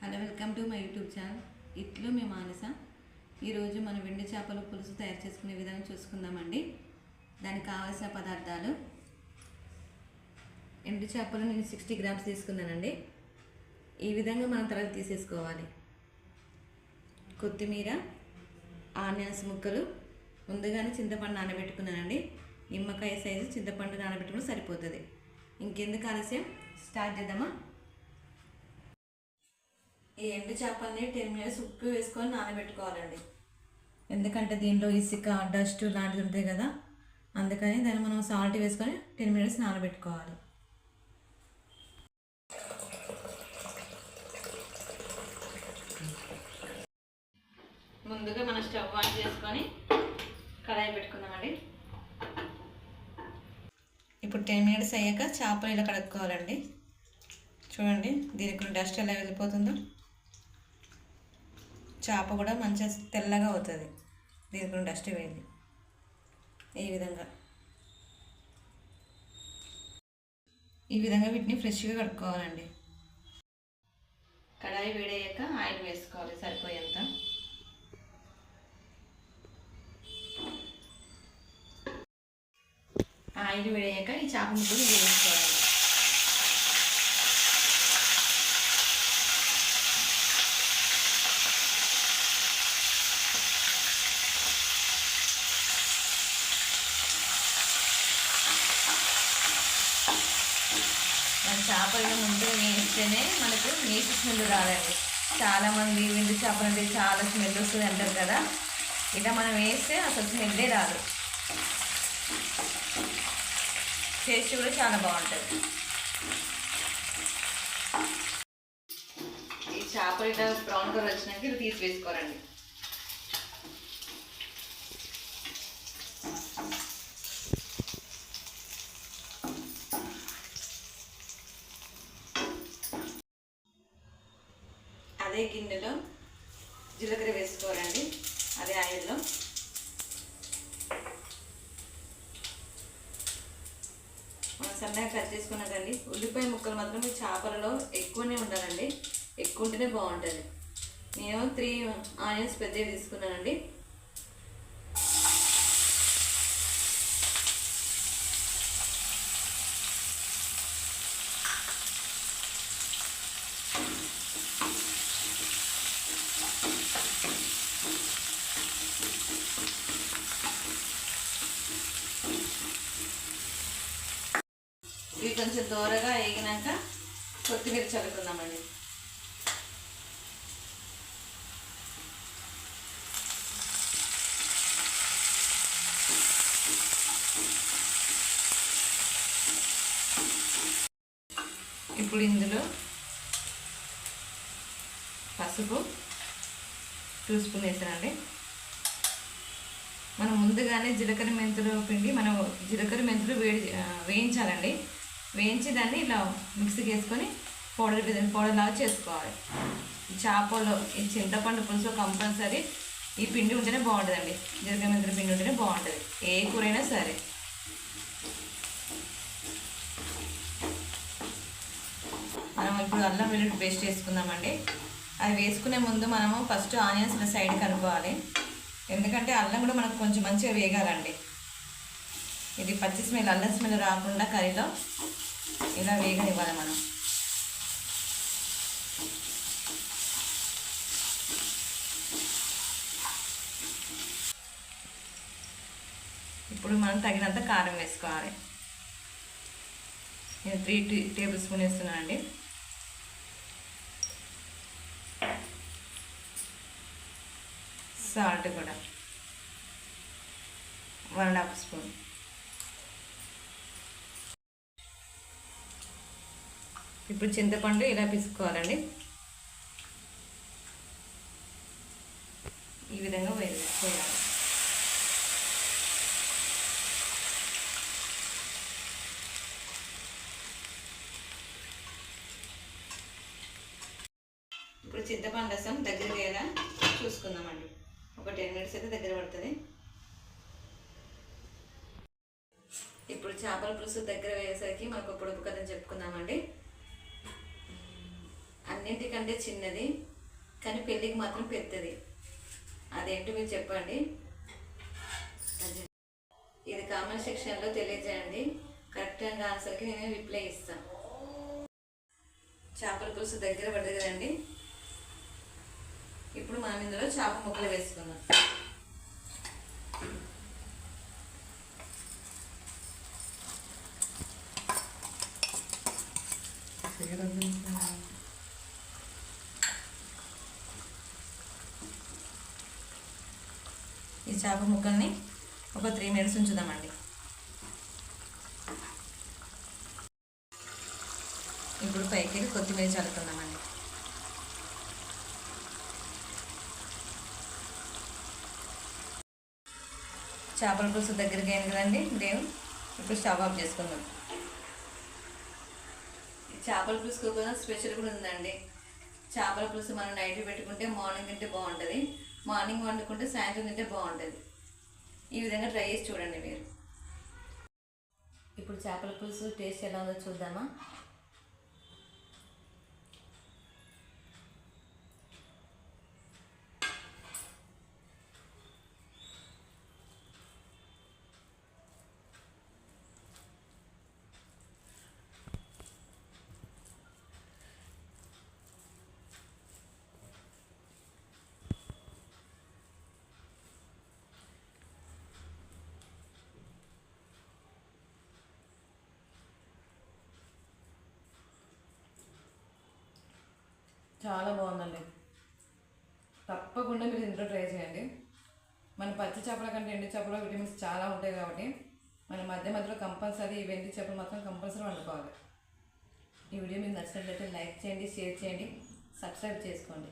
Hello welcome to my YouTube channel. ఇట్లు మీ మానస. ఈరోజు మనం వెండి చేపల పులుసు తయారు చేసుకునే విధానం చూసుకుందామండి. దానికి కావాల్సిన పదార్థాలు. ఎండు చేపలు నేను సిక్స్టీ గ్రామ్స్ తీసుకున్నానండి. ఈ విధంగా మనం తర్వాత తీసేసుకోవాలి. కొత్తిమీర ఆనియన్స్ ముక్కలు ముందుగానే చింతపండు నానబెట్టుకున్నానండి. నిమ్మకాయ సైజు చింతపండు నానబెట్టుకుని సరిపోతుంది. ఇంకెందుకు ఆలస్యం? స్టార్ట్ చేద్దామా? ఈ ఎండు చేపల్ని టెన్ మినిట్స్ ఉప్పు వేసుకొని నానబెట్టుకోవాలండి. ఎందుకంటే దీనిలో ఇసుక డస్ట్ లాంటిది ఉంటాయి కదా అందుకని దాన్ని మనం సాల్ట్ వేసుకొని టెన్ మినిట్స్ నానబెట్టుకోవాలి. ముందుగా మనం స్టవ్ ఆన్ చేసుకొని కడాయి పెట్టుకుందామండి. ఇప్పుడు టెన్ మినిట్స్ అయ్యాక చేపలు ఇలా కడుక్కోవాలండి. చూడండి దీనికి డస్ట్ ఎలా వెళ్ళిపోతుందో. చేప కూడా మంచిగా తెల్లగా అవుతుంది. దీనికి డస్ట్ వేయండి ఈ విధంగా. ఈ విధంగా వీటిని ఫ్రెష్గా కడుక్కోవాలండి. కడాయి వేడయ్యాక ఆయిల్ వేసుకోవాలి సరిపోయేంత. ఆయిల్ వేడయ్యాక ఈ చేప ముక్కలు వేసుకోవాలి. చేపలు ముందు వేస్తేనే మనకు నీటి స్మెల్ రాదండి. చాలామంది విందు చేపలు అంటే చాలా స్మెల్ వస్తుంది అంటారు కదా. ఇలా మనం వేస్తే అసలు స్మెల్లే రాదు. టేస్ట్ కూడా చాలా బాగుంటుంది. ఈ చేపలు ఇట్లా బ్రౌన్ కలర్ వచ్చినాక ఇది తీసి వేసుకోరండి అదే గిన్నెలో జీలకర్ర వేసుకోవాలండి. అదే ఆయిల్లో. మనం సన్నగా కట్ చేసుకున్నాం ఉల్లిపాయ ముక్కలు మాత్రం చేపలలో ఎక్కువనే ఉండాలండి. ఎక్కువ ఉంటేనే బాగుంటుంది. నేను త్రీ ఆనియన్స్ పెద్దవి తీసుకున్నానండి. ఇవి కొంచెం దూరగా వేగినాక కొత్తిమీర చల్లుకుందామండి. ఇప్పుడు ఇందులో పసుపు టూ స్పూన్ వేసానండి. మనం ముందుగానే జీలకర్ర మెంతులు పిండి మనం జీలకర్ర మెంతులు వేడి వేయించాలండి. వేయించి దాన్ని ఇలా మిక్సీకి వేసుకొని పౌడర్ విధంగా పౌడర్ లాగా చేసుకోవాలి. చేపలో చేపలు ఈ చింతపండు పులుసు కంపల్సరీ ఈ పిండి ఉంటేనే బాగుంటుందండి. జీలకర్ర పిండి ఉంటేనే బాగుంటుంది. ఏ కూరైనా సరే. మనం ఇప్పుడు అల్లం వెల్లుల్లి పేస్ట్ వేసుకుందామండి. అది వేసుకునే ముందు మనము ఫస్ట్ ఆనియన్స్ ఇలా సైడ్ కనుక్కోవాలి. ఎందుకంటే అల్లం కూడా మనకు కొంచెం మంచిగా వేగాలండి. ఇది పచ్చి స్మెల్ అల్లం స్మెల్ రాకుండా కర్రీలో ఇలా వేగనివ్వాలి మనం? ఇప్పుడు మనం తగినంత కారం వేసుకోవాలి. నేను త్రీ టీ టేబుల్ స్పూన్ వేస్తున్నాను అండి సాల్ట్ కూడా. One and half spoon. ఇప్పుడు చింతపండు ఇలా పిసుకోవాలండి ఈ విధంగా వేయాలి. ఇప్పుడు చింతపండు రసం దగ్గర వేయగా చూసుకుందామండి. ఒక టెన్ మినిట్స్ అయితే దగ్గర పడుతుంది. ఇప్పుడు చేపల పులుసు దగ్గర వేసరికి మనకు పొడుపు కథ చెప్పుకుందామండి. అన్నింటికంటే చిన్నది కానీ పెళ్ళికి మాత్రం పెద్దది. అదేంటి మీరు చెప్పండి. ఇది కామెంట్ సెక్షన్లో తెలియజేయండి. కరెక్ట్గా ఆన్సర్కి నేను రిప్లై ఇస్తాను చేపల పులుసు దగ్గర పడదు కదండి. ఇప్పుడు మనం ఇందులో చేప ముక్కలు వేసుకుందాం. ఈ చేప ముక్కల్ని ఒక త్రీ మినిట్స్ ఉంచుదామండి. ఇప్పుడు పైకి వెళ్ళి కొత్తిమీర చల్లుకుందామండి. చేపల పులుసు దగ్గరికి అయింది కదండి మేము ఇప్పుడు స్టవ్ ఆఫ్ చేసుకుందాం. చేపల పులుసు కూడా స్పెషల్ కూడా ఉందండి. చేపల పులుసు మనం నైట్ పెట్టుకుంటే మార్నింగ్ తింటే బాగుంటుంది. మార్నింగ్ వండుకుంటే సాయంత్రం తింటే బాగుంటుంది. ఈ విధంగా ట్రై చేసి చూడండి మీరు. ఇప్పుడు చేపల పులుసు టేస్ట్ ఎలా ఉందో చూద్దామా? చాలా బాగుందండి. తప్పకుండా మీరు ఇంట్లో ట్రై చేయండి. మన పచ్చి చేపల కంటే ఎండి చేపలో విటమిన్స్ చాలా ఉంటాయి కాబట్టి మన మధ్య మధ్యలో కంపల్సరీ ఇవి వెండి చేపలు మాత్రం కంపల్సరీ వండుకోవాలి. ఈ వీడియో మీకు నచ్చినట్లయితే లైక్ చేయండి షేర్ చేయండి సబ్స్క్రైబ్ చేసుకోండి.